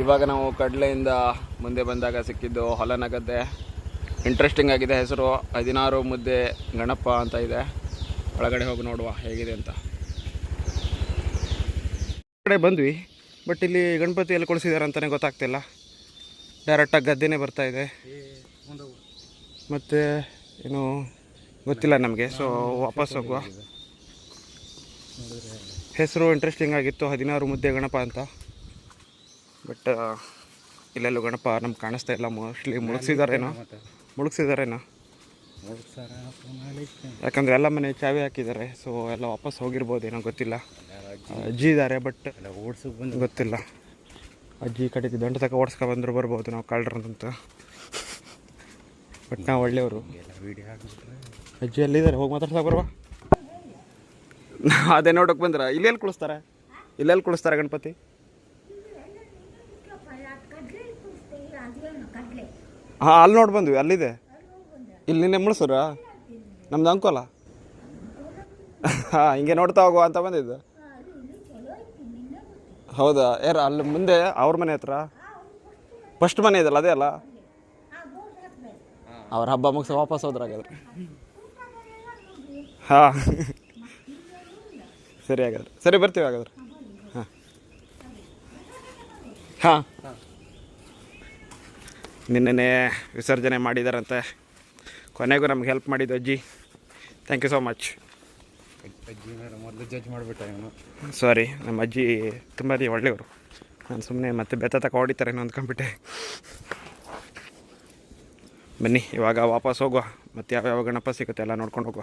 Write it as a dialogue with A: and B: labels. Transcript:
A: ಇವಾಗ ನಾವು ಕಡಲೆಯಿಂದ ಮುಂದೆ ಬಂದಾಗ ಸಿಕ್ಕಿದ್ದು ಹೊಲನ ಗದ್ದೆ ಇಂಟ್ರೆಸ್ಟಿಂಗ್ ಆಗಿದೆ ಹೆಸರು. ಹದಿನಾರು ಮುದ್ದೆ ಗಣಪ ಅಂತ ಇದೆ. ಒಳಗಡೆ ಹೋಗಿ ನೋಡುವ ಹೇಗಿದೆ ಅಂತ. ಕಡೆ ಬಂದ್ವಿ ಬಟ್ ಇಲ್ಲಿ ಗಣಪತಿ ಎಲ್ಲಿ ಕೊಡಿಸಿದ್ದಾರೆ ಅಂತಲೇ ಗೊತ್ತಾಗ್ತಿಲ್ಲ. ಡೈರೆಕ್ಟಾಗಿ ಗದ್ದೆನೇ ಬರ್ತಾ ಇದೆ. ಮತ್ತು ಏನು ಗೊತ್ತಿಲ್ಲ ನಮಗೆ ಸೊ ವಾಪಸ್ ಹೋಗುವ. ಹೆಸರು ಇಂಟ್ರೆಸ್ಟಿಂಗ್ ಆಗಿತ್ತು ಹದಿನಾರು ಮುದ್ದೆ ಗಣಪ ಅಂತ. ಬಟ್ ಇಲ್ಲೆಲ್ಲೂ ಗಣಪ ನಮ್ಗೆ ಕಾಣಿಸ್ತಾ ಇಲ್ಲ. ಮೋಸ್ಟ್ಲಿ ಮುಳುಗ್ಸಿದಾರೇನೋ? ಮುಳುಗ್ಸಿದಾರೇನೋ? ಯಾಕಂದರೆ ಎಲ್ಲ ಮನೆ ಚಾವಿ ಹಾಕಿದ್ದಾರೆ. ಸೊ ಎಲ್ಲ ವಾಪಸ್ ಹೋಗಿರ್ಬೋದೇನೋ ಗೊತ್ತಿಲ್ಲ. ಅಜ್ಜಿ. ಇದ್ದಾರೆ ಬಟ್
B: ಓಡ್ಸಕ್ ಬಂದು
A: ಗೊತ್ತಿಲ್ಲ. ಅಜ್ಜಿ ಕಡೆಗೆ ದಂಡ ತಕ ಓಡಿಸ್ಕೊ ಬಂದ್ರು ಬರ್ಬೋದು ನಾವು ಕಳ್ರಂತ ಬಟ್ ನಾವು ಒಳ್ಳೆಯವರು. ಅಜ್ಜಿ ಎಲ್ಲಿದ್ದಾರೆ? ಹೋಗಿ ಮಾತಾಡ್ಸಾ ಬರುವ? ಅದೇ ನೋಡೋಕೆ ಬಂದ್ರ? ಇಲ್ಲೆಲ್ಲಿ ಕುಳಿಸ್ತಾರೆ? ಇಲ್ಲೆಲ್ಲಿ ಕುಳಿಸ್ತಾರೆ ಗಣಪತಿ? ಹಾಂ, ಅಲ್ಲಿ ನೋಡಿ ಬಂದ್ವಿ, ಅಲ್ಲಿದೆ. ಇಲ್ಲಿ ನಿನ್ನೆ ಮುಳ್ಸರ? ನಮ್ದು ಅಂಕೋಲ. ಹಾಂ, ಹಿಂಗೆ ನೋಡ್ತಾ ಹೋಗುವ ಅಂತ ಬಂದಿದ್ದು. ಹೌದಾ? ಯಾರ, ಅಲ್ಲಿ ಮುಂದೆ ಅವ್ರ ಮನೆ ಹತ್ರ? ಫಸ್ಟ್ ಮನೆ ಇದಲ್ಲ, ಅದೇ ಅಲ್ಲ? ಅವ್ರ ಹಬ್ಬ ಮುಗಿಸಿ ವಾಪಸ್ ಹೋದ್ರ ಹಾಗಾದ್ರೆ ಹಾಂ. ಸರಿ ಹಾಗಾದ್ರೆ. ಸರಿ, ಬರ್ತೀವಿ ಹಾಗಾದ್ರೆ. ಹಾಂ. ಹಾಂ. ನಿನ್ನೆ ವಿಸರ್ಜನೆ ಮಾಡಿದಾರಂತೆ. ಕೊನೆಗೂ ನಮ್ಗೆ ಹೆಲ್ಪ್ ಮಾಡಿದ್ದು ಅಜ್ಜಿ. ಥ್ಯಾಂಕ್ ಯು ಸೋ ಮಚ್
B: ಅಜ್ಜಿ ಮೊದಲು ಜಡ್ಜ್ ಮಾಡಿಬಿಟ್ಟೆ ಇವನು.
A: ಸಾರಿ ನಮ್ಮ ಅಜ್ಜಿ ತುಂಬ ಒಳ್ಳೆಯವರು. ನಾನು ಸುಮ್ಮನೆ ಮತ್ತೆ ಬೆತ್ತ ತಕ ಹೊಡಿತಾರೇನೋ ಅಂದ್ಕೊಂಡ್ಬಿಟ್ಟೆ. ಬನ್ನಿ ಇವಾಗ ವಾಪಸ್ ಹೋಗುವ. ಮತ್ತೆ ಯಾವ್ಯಾವ ಗಣಪ ಸಿಗುತ್ತೆ ಎಲ್ಲ ನೋಡ್ಕೊಂಡು ಹೋಗುವ.